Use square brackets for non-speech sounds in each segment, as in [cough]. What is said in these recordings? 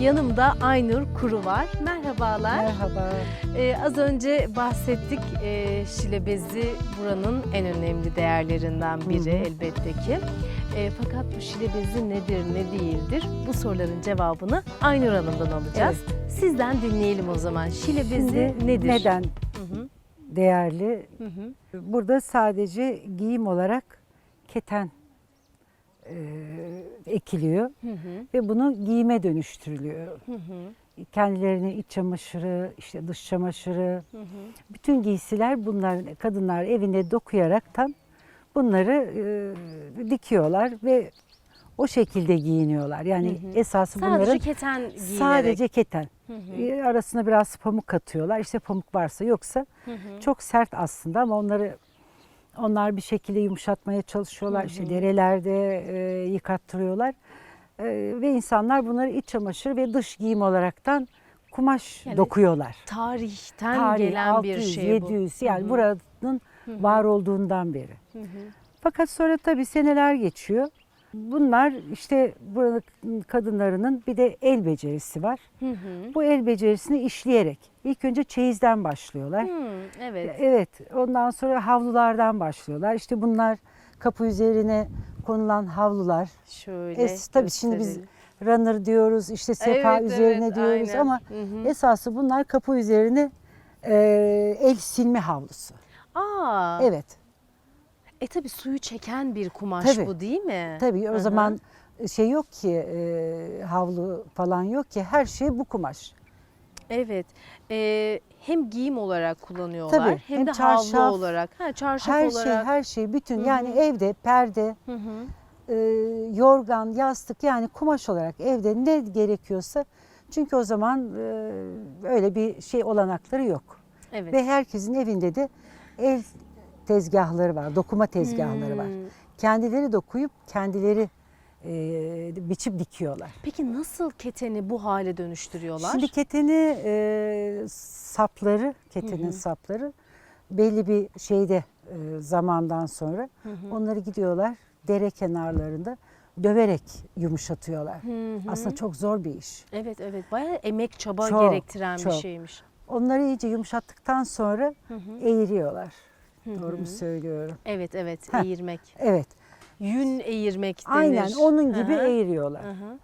Yanımda Aynur Kuru var. Merhabalar. Merhaba. Ee, az önce bahsettik ee, şile bezi buranın en önemli değerlerinden biri Hı elbette ki. Ee, fakat bu şile bezi nedir ne değildir bu soruların cevabını Aynur Hanım'dan alacağız. Sizden dinleyelim o zaman. Şile bezi Şimdi nedir? Neden Hı hı, değerli? hı hı. Burada sadece giyim olarak keten e, ekiliyor Hı hı, ve bunu giyime dönüştürülüyor. hı hı, Kendilerine iç çamaşırı, işte dış çamaşırı, hı hı. bütün giysiler bunlar kadınlar evinde dokuyaraktan bunları e, dikiyorlar ve o şekilde giyiniyorlar. Yani Hı hı. esası Sadece bunların keten giyinerek. sadece keten. Hı hı, Arasına biraz pamuk katıyorlar. İşte pamuk varsa yoksa hı hı. çok sert aslında ama onları onlar bir şekilde yumuşatmaya çalışıyorlar. Hı İşte hı. derelerde e, yıkattırıyorlar. E, ve insanlar bunları iç çamaşır ve dış giyim olaraktan kumaş Yani dokuyorlar. Tarihten Tarihi gelen 600, bir şey bu. 700 yani Hı hı. buranın Hı hı, var olduğundan beri. hı hı. Fakat sonra tabii seneler geçiyor. Bunlar işte buranın kadınlarının bir de el becerisi var. Hı hı. Bu el becerisini işleyerek ilk önce çeyizden başlıyorlar. Hı, evet. Evet, ondan sonra havlulardan başlıyorlar. İşte bunlar kapı üzerine konulan havlular. Şöyle Es, tabii şimdi biz gösterelim. runner diyoruz, işte sefa Evet, üzerine evet, diyoruz aynen. ama Hı hı. esası bunlar kapı üzerine e, el silme havlusu. Aa, Evet, E tabii suyu çeken bir kumaş Tabii. bu değil mi? tabii o hı. zaman şey yok ki e, havlu falan yok ki her şey bu kumaş. Evet. Ee, hem giyim olarak kullanıyorlar Tabii, hem, hem de çarşaf, havlu olarak. Ha, çarşaf Her olarak. şey her şey bütün Hı hı. yani evde perde, Hı hı. e, yorgan, yastık yani kumaş olarak evde ne gerekiyorsa çünkü o zaman e, öyle bir şey olanakları yok. Evet. Ve herkesin evinde de el tezgahları var, dokuma tezgahları var. Hmm. Kendileri dokuyup kendileri e, biçip dikiyorlar. Peki nasıl keteni bu hale dönüştürüyorlar? Şimdi keteni e, sapları, ketenin Hı hı. sapları belli bir şeyde e, zamandan sonra Hı hı. onları gidiyorlar dere kenarlarında döverek yumuşatıyorlar. Hı hı. Aslında çok zor bir iş. Evet evet bayağı emek çaba Çok, gerektiren bir çok. şeymiş. Onları iyice yumuşattıktan sonra Hı hı. eğiriyorlar. Doğru mu söylüyorum? Evet evet Heh. eğirmek. Evet. Yün eğirmek denir. Aynen onun gibi Hı hı. eğiriyorlar. Hı hı.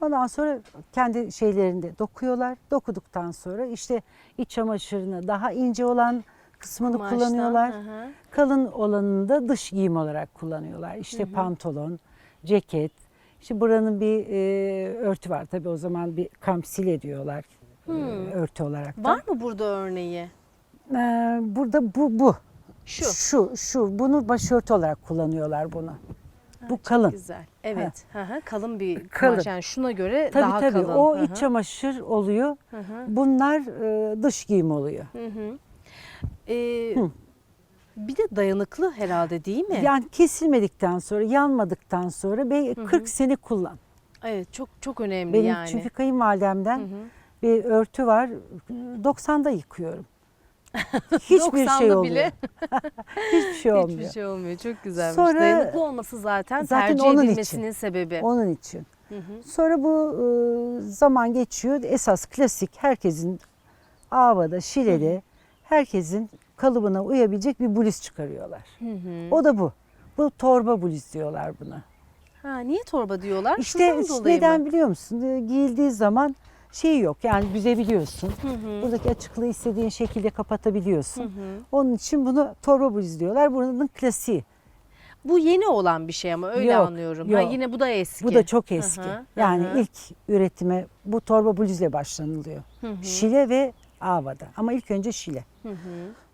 Ondan sonra kendi şeylerinde dokuyorlar. Dokuduktan sonra işte iç çamaşırını daha ince olan kısmını Kumaştan, kullanıyorlar. hı hı. Kalın olanını da dış giyim olarak kullanıyorlar. İşte Hı hı. pantolon, ceket. İşte buranın bir e, örtü var. Tabii o zaman bir kamsile diyorlar e, Hmm. örtü olarak. da. Var mı burada örneği? Ee, burada bu bu. Şu. Şu şu bunu başörtü olarak kullanıyorlar bunu. Ha, bu kalın. Güzel. Evet. Hı hı, Kalın bir Kalın. kumaş yani şuna göre Tabii daha tabii kalın. o Hı hı. iç çamaşır oluyor. Hı hı. Bunlar e, dış giyim oluyor. Hı hı. Ee, Hı. bir de dayanıklı herhalde değil mi? Yani kesilmedikten sonra, yanmadıktan sonra be Hı hı. 40 sene kullan. Evet çok çok önemli Benim yani. çünkü kayınvalidemden Hı hı. bir örtü var. 90'da yıkıyorum. Hiçbir 90'da şey olmuyor. bile Hiçbir şey olmuyor. [laughs] hiçbir şey olmuyor. Çok güzelmiş. Sonra- Dayanıklı olması zaten, Zaten tercih onun edilmesinin sebebi. Onun için. Hı hı. Sonra bu e, zaman geçiyor. Esas klasik herkesin Ava'da, Şile'de herkesin kalıbına uyabilecek bir bluz çıkarıyorlar. Hı hı. O da bu. Bu torba bluz diyorlar buna. Ha, niye torba diyorlar? İşte Şundan neden mı? biliyor musun? Giyildiği zaman şey yok yani büzebiliyorsun. Hı hı. Buradaki açıklığı istediğin şekilde kapatabiliyorsun. Hı hı. Onun için bunu torba bluz diyorlar. Buranın klasiği. Bu yeni olan bir şey ama öyle Yok, anlıyorum. Ha, yok. yine bu da eski. Bu da çok eski. Hı hı, Yani hı hı. ilk üretime bu torba bluzle başlanılıyor. Hı hı. Şile ve Ava'da. Ama ilk önce Şile. Hı hı.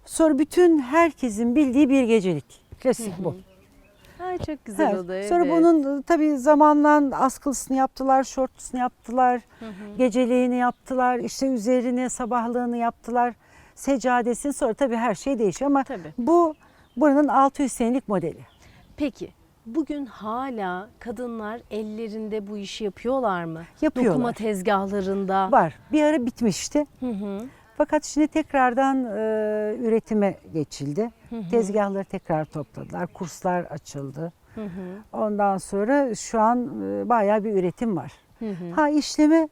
Sonra bütün herkesin bildiği bir gecelik. Klasik bu. Ay çok güzel Evet. o da. Sonra evet. bunun tabii zamanla askılısını yaptılar, şortlusunu yaptılar, Hı hı. geceliğini yaptılar, işte üzerine sabahlığını yaptılar, seccadesini sonra tabii her şey değişiyor ama Tabii. bu buranın 600 senelik modeli. Peki bugün hala kadınlar ellerinde bu işi yapıyorlar mı? Yapıyorlar. Dokuma tezgahlarında. Var. Bir ara bitmişti. Hı hı. Fakat şimdi tekrardan e, üretime geçildi. Hı hı. Tezgahları tekrar topladılar, kurslar açıldı. Hı hı. Ondan sonra şu an e, bayağı bir üretim var. Hı hı. Ha işleme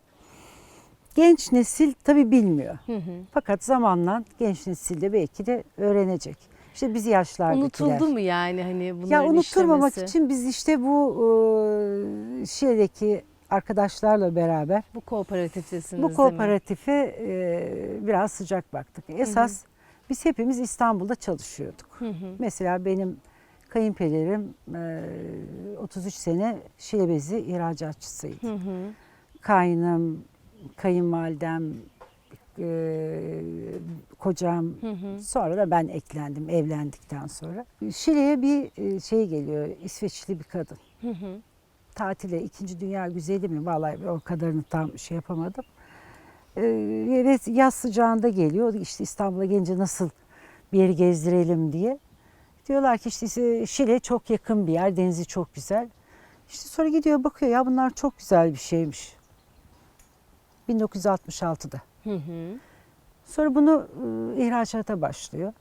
Genç nesil tabii bilmiyor. Hı hı. Fakat zamanla genç nesil de belki de öğrenecek. İşte biz yaşlardakiler. Unutuldu mu yani hani bunların Ya unutturmamak işlemesi? için biz işte bu e, Şile'deki arkadaşlarla beraber bu kooperatiftesiniz bu kooperatife e, biraz sıcak baktık. Esas biz hepimiz İstanbul'da çalışıyorduk. Hı hı. Mesela benim kayınpederim e, 33 sene Şile bezi ihracatçısıydı. Hı hı. Kaynım, kayınvalidem, e, kocam, Hı hı. Sonra da ben eklendim evlendikten sonra. Şile'ye bir e, şey geliyor, İsveçli bir kadın. Hı hı. Tatile, İkinci Dünya Güzeli mi? Vallahi o kadarını tam şey yapamadım. Ve yaz sıcağında geliyor. İşte İstanbul'a gelince nasıl bir yeri gezdirelim diye. Diyorlar ki işte Şile çok yakın bir yer, denizi çok güzel. İşte sonra gidiyor bakıyor ya bunlar çok güzel bir şeymiş. 1966'da. Hı hı. Sonra bunu e, ihracata başlıyor.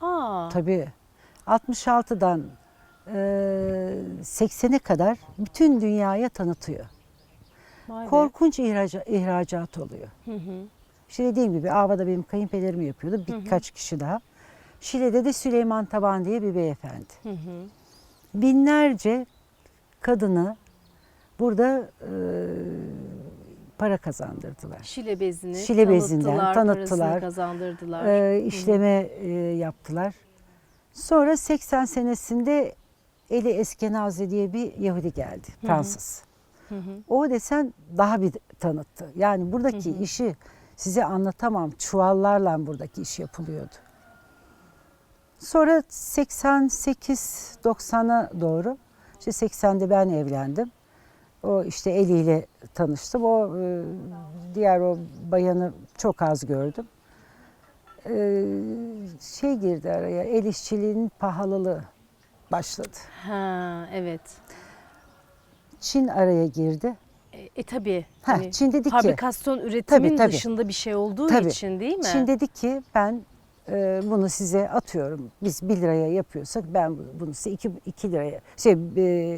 Aa. Tabii. 66'dan e, 80'e kadar bütün dünyaya tanıtıyor. vay. Korkunç ihraca, ihracat oluyor. Hı hı. İşte dediğim gibi Ava'da benim kayınpederim yapıyordu. Birkaç kişi daha. Şile'de de Süleyman Taban diye bir beyefendi. Hı hı. Binlerce kadını burada e, para kazandırdılar. Şile bezini Şile bezinden tanıttılar, kazandırdılar. e, işleme e, yaptılar. Sonra 80 senesinde Eli Eskenazi diye bir Yahudi geldi. Fransız. Hı hı. O desen daha bir tanıttı. Yani buradaki Hı hı. işi size anlatamam. Çuvallarla buradaki iş yapılıyordu. Sonra 88-90'a doğru, işte 80'de ben evlendim. O işte Eli ile tanıştım. O e, diğer o bayanı çok az gördüm. E, şey girdi araya, el işçiliğinin pahalılığı başladı. Ha evet. Çin araya girdi. E, e tabii. Ha, hani Çin dedi ki, fabrikasyon üretimin Tabii, tabii. dışında bir şey olduğu Tabii. için değil mi? Çin dedi ki ben e, bunu size atıyorum. Biz 1 liraya yapıyorsak ben bunu size 2, 2 liraya, şey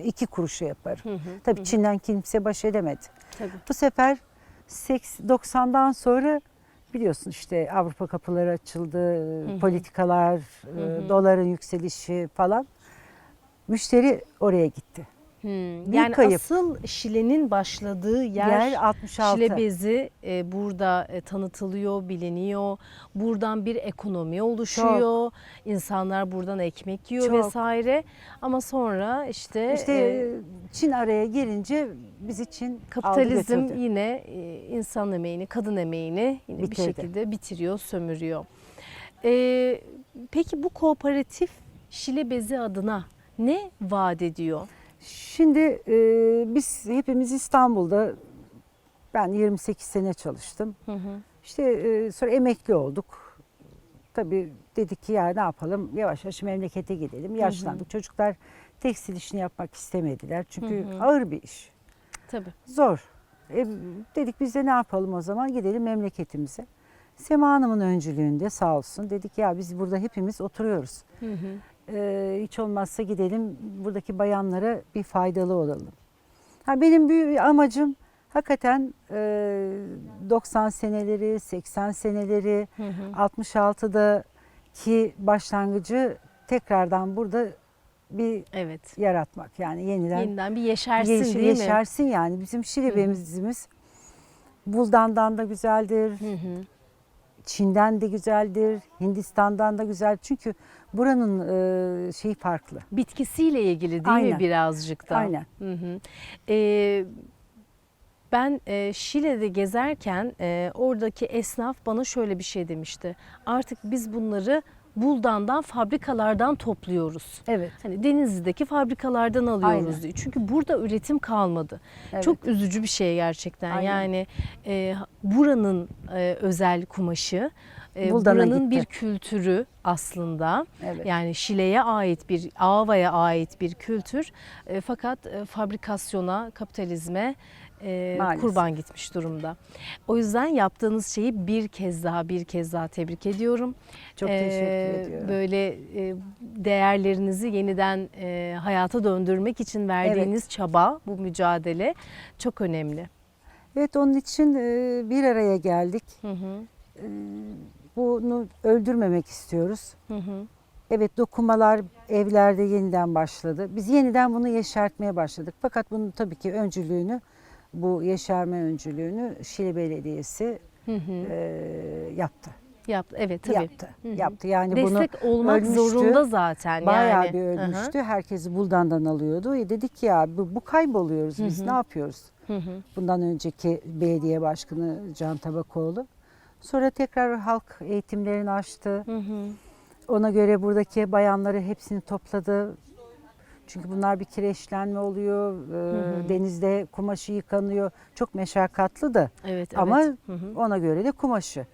2 kuruşa yaparım. Hı hı, Tabii hı. Çin'den kimse baş edemedi. Tabii. Bu sefer 80 90'dan sonra biliyorsun işte Avrupa kapıları açıldı, hı. politikalar, e, hı. doların yükselişi falan. Müşteri oraya gitti. Hmm, Bir Yani kayıp. asıl Şile'nin başladığı yer, Yer 66. Şile bezi e, burada e, tanıtılıyor, biliniyor. Buradan bir ekonomi oluşuyor. İnsanlar buradan ekmek yiyor Çok. vesaire. Ama sonra işte, İşte e, Çin araya girince biz için aldı kapitalizm yine e, insan emeğini, kadın emeğini yine bir şekilde bitiriyor, sömürüyor. E, peki bu kooperatif Şile bezi adına ne vaat ediyor? Şimdi e, biz hepimiz İstanbul'da ben 28 sene çalıştım. Hı hı. İşte e, sonra emekli olduk. Tabii dedik ki ya ne yapalım yavaş yavaş memlekete gidelim. Yaşlandık. Çocuklar tekstil işini yapmak istemediler. Çünkü Hı hı. ağır bir iş. Tabii. Zor. E, dedik biz de ne yapalım o zaman gidelim memleketimize. Sema Hanım'ın öncülüğünde sağ olsun dedik ya biz burada hepimiz oturuyoruz. Hı hı. Ee, hiç olmazsa gidelim buradaki bayanlara bir faydalı olalım. Ha, benim büyük amacım hakikaten e, 90 seneleri, 80 seneleri, Hı hı. 66'daki başlangıcı tekrardan burada bir Evet. yaratmak. Yani yeniden Yeniden bir yeşersin yeş- değil mi? yeşersin yani. Bizim Şile bezimiz Buldan'dan da güzeldir, Hı hı. Çin'den de güzeldir, Hindistan'dan da güzel. Çünkü buranın e, şeyi farklı. Bitkisiyle ilgili değil mi Aynen. birazcık da? Aynen. Hı hı. Ee, ben e, Şile'de gezerken e, oradaki esnaf bana şöyle bir şey demişti. Artık biz bunları buldandan, fabrikalardan topluyoruz. Evet. Hani Denizli'deki fabrikalardan alıyoruz Aynen. diyor. Çünkü burada üretim kalmadı. evet. Çok üzücü bir şey gerçekten. Aynen. Yani e, buranın e, özel kumaşı, e, Buldan'a buranın gitti. bir kültürü aslında. evet. Yani Şile'ye ait bir, Ava'ya ait bir kültür. E, fakat e, fabrikasyona, kapitalizme e, Maalesef. kurban gitmiş durumda. O yüzden yaptığınız şeyi bir kez daha, bir kez daha tebrik ediyorum. Çok E, teşekkür ediyorum. Böyle e, değerlerinizi yeniden e, hayata döndürmek için verdiğiniz çaba, bu mücadele çok önemli. Evet onun için e, bir araya geldik. Hı hı. E, Bunu öldürmemek istiyoruz. Hı hı. Evet dokumalar evlerde yeniden başladı. Biz yeniden bunu yeşertmeye başladık. Fakat bunun tabii ki öncülüğünü, bu yeşerme öncülüğünü Şile Belediyesi Hı hı. e, yaptı. Yaptı. Evet tabii. Yaptı. Hı hı. Yaptı. Yani bunu Destek olmak ölmüştü. zorunda zaten bayağı yani. bir Hı hı. ölmüştü. Herkesi Buldan'dan alıyordu. E dedik ki ya bu, bu kayboluyoruz biz Hı hı. ne yapıyoruz? Hı hı. Bundan önceki belediye başkanı Can Tabakoğlu. Sonra tekrar halk eğitimlerini açtı. Hı hı. Ona göre buradaki bayanları hepsini topladı. Çünkü bunlar bir kireçlenme oluyor. Ee, hı. Denizde kumaşı yıkanıyor. Çok meşakkatlı da Evet, Ama evet. Hı hı. ona göre de kumaşı.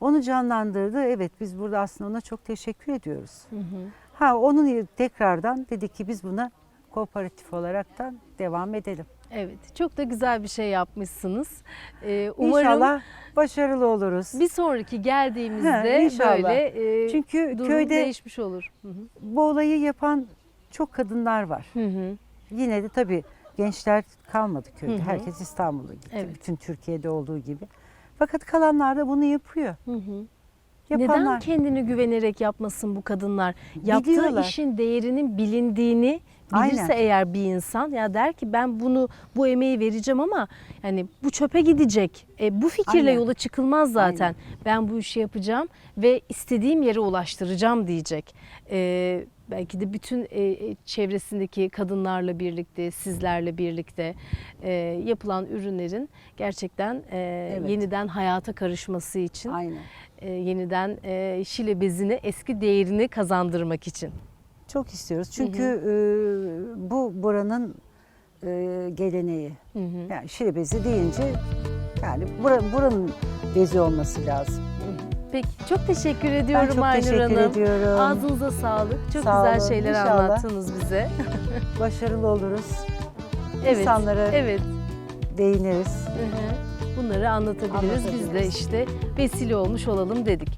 Onu canlandırdı. Evet biz burada aslında ona çok teşekkür ediyoruz. Hı hı. Ha onun tekrardan dedik ki biz buna kooperatif olaraktan devam edelim. Evet, çok da güzel bir şey yapmışsınız. Ee, umarım İnşallah başarılı oluruz. bir sonraki geldiğimizde Ha, inşallah. böyle e, Çünkü durum köyde değişmiş olur. Hı hı. bu olayı yapan çok kadınlar var. Hı hı. Yine de tabii gençler kalmadı köyde. Hı hı. Herkes İstanbul'a gitti. Evet. Bütün Türkiye'de olduğu gibi. Fakat kalanlar da bunu yapıyor. Hı hı. Yapanlar. Neden kendini güvenerek yapmasın bu kadınlar? Yaptığı Biliyorlar. işin değerinin bilindiğini bilirse Aynen. eğer bir insan ya der ki ben bunu bu emeği vereceğim ama yani bu çöpe gidecek. E, bu fikirle Aynen. yola çıkılmaz zaten. Ben bu işi yapacağım ve istediğim yere ulaştıracağım diyecek. E, belki de bütün e, e, çevresindeki kadınlarla birlikte, sizlerle birlikte e, yapılan ürünlerin gerçekten e, Evet. yeniden hayata karışması için Aynen. e, yeniden e, şile bezine eski değerini kazandırmak için. Çok istiyoruz. Çünkü e, bu buranın e, geleneği. Hı hı. Yani şile bezi deyince yani bura- buranın bezi olması lazım. Peki çok teşekkür Ben ediyorum çok Aynur teşekkür Hanım. ediyorum. Ağzınıza sağlık. Çok Sağ güzel olun. şeyler İnşallah. anlattınız bize. [laughs] Başarılı oluruz. evet. İnsanlara Evet. değiniriz. Hı hı. Bunları anlatabiliriz. Biz de Anlatabiliriz. işte vesile olmuş olalım dedik.